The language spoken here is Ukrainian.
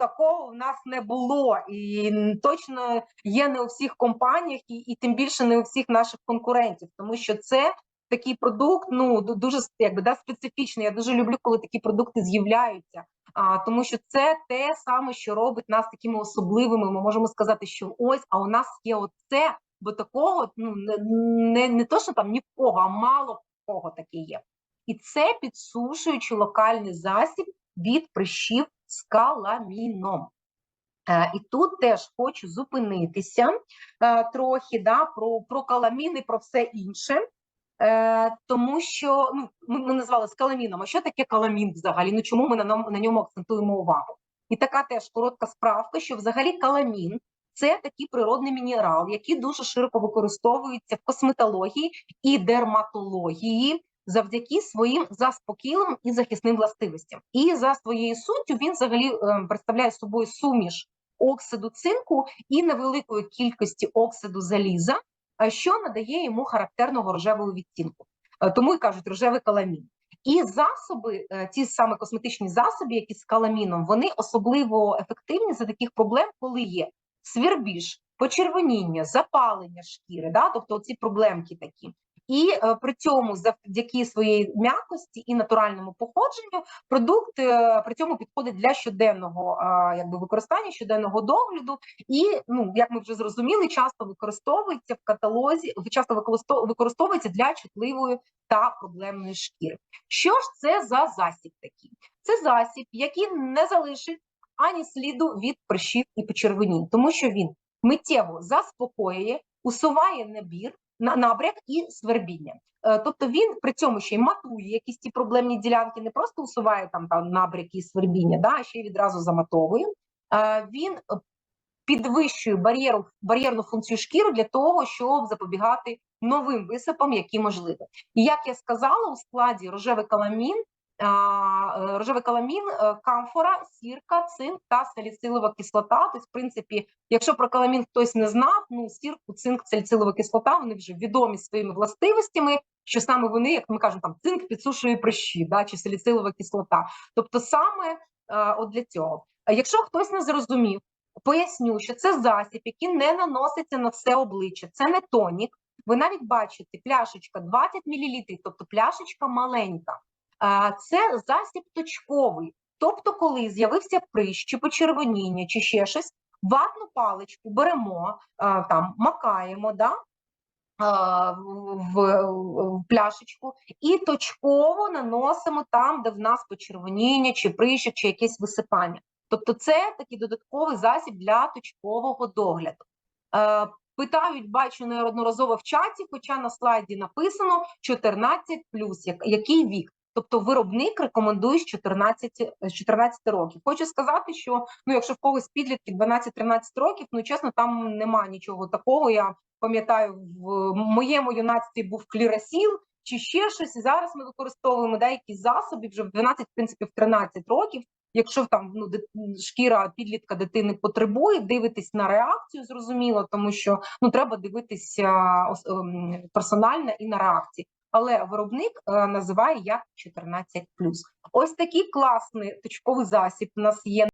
такого в нас не було, і точно є не у всіх компаніях, і, і тим більше не у всіх наших конкурентів, тому що це такий продукт, ну дуже якби да специфічний. Я дуже люблю, коли такі продукти з'являються. А тому, що це те саме, що робить нас такими особливими. Ми можемо сказати, що ось, а у нас є оце, бо такого ну не, не, не то, що там ні в кого, а мало кого таке є. І це підсушуючий локальний засіб від прищів з каламіном. Е, і тут теж хочу зупинитися е, трохи да, про, про каламін і про все інше. Е, тому що ну, ми, назвали з каламіном. А що таке каламін взагалі? Ну чому ми на, на ньому акцентуємо увагу? І така теж коротка справка, що взагалі каламін це такий природний мінерал, який дуже широко використовується в косметології і дерматології завдяки своїм заспокійливим і захисним властивостям. І за своєю суттю він взагалі е, представляє собою суміш оксиду цинку і невеликої кількості оксиду заліза, що надає йому характерного рожевого відтінку. Е, Тому і кажуть рожевий каламін. І засоби, е, ті саме косметичні засоби, які з каламіном, вони особливо ефективні за таких проблем, коли є свірбіж, почервоніння, запалення шкіри, да? тобто ці проблемки такі. І е, при цьому завдяки своєї м'якості і натуральному походженню продукт е, при цьому підходить для щоденного якби використання, щоденного догляду, і ну як ми вже зрозуміли, часто використовується в каталозі, часто використов- використовується для чутливої та проблемної шкіри. Що ж це за засіб такий? Це засіб, який не залишить ані сліду від прищів і почервонінь, тому що він миттєво заспокоює, усуває набір, на набряк і свербіння. Е, Тобто він при цьому ще й матує якісь ті проблемні ділянки, не просто усуває там, там набряки і свербіння, да, а ще й відразу заматовує. Е, Він е, підвищує бар'єру, бар'єрну функцію шкіри для того, щоб запобігати новим висипам, які можливі. І як я сказала, у складі рожевий каламін, рожевий каламін, е, камфора, сірка, цинк та саліцилова кислота. Тобто, в принципі, якщо про каламін хтось не знав, ну сірку, цинк, саліцилова кислота, вони вже відомі своїми властивостями, що саме вони, як ми кажемо, там цинк підсушує прищі, да, чи саліцилова кислота. Тобто, саме е, от для цього. А якщо хтось не зрозумів, поясню, що це засіб, який не наноситься на все обличчя, це не тонік. Ви навіть бачите, пляшечка 20 мл, тобто пляшечка маленька. Це засіб точковий. Тобто, коли з'явився прищ, чи почервоніння, чи ще щось, ватну паличку беремо, там макаємо, да? в, в, пляшечку і точково наносимо там, де в нас почервоніння, чи прищик, чи якесь висипання. Тобто, це такий додатковий засіб для точкового догляду. Е, Питають, бачу неодноразово в чаті, хоча на слайді написано 14 як, який вік. Тобто виробник рекомендує з 14, з 14 років. Хочу сказати, що ну, якщо в когось підлітки 12-13 років, ну чесно, там нема нічого такого. Я пам'ятаю, в моєму юнацтві був клірасіл чи ще щось. Зараз ми використовуємо деякі засоби вже в 12, в принципі, в 13 років. Якщо там ну шкіра підлітка дитини потребує, дивитись на реакцію, зрозуміло, тому що ну треба дивитися ем, персонально і на реакції. Але виробник е, називає як 14+. Ось такий класний точковий засіб у нас є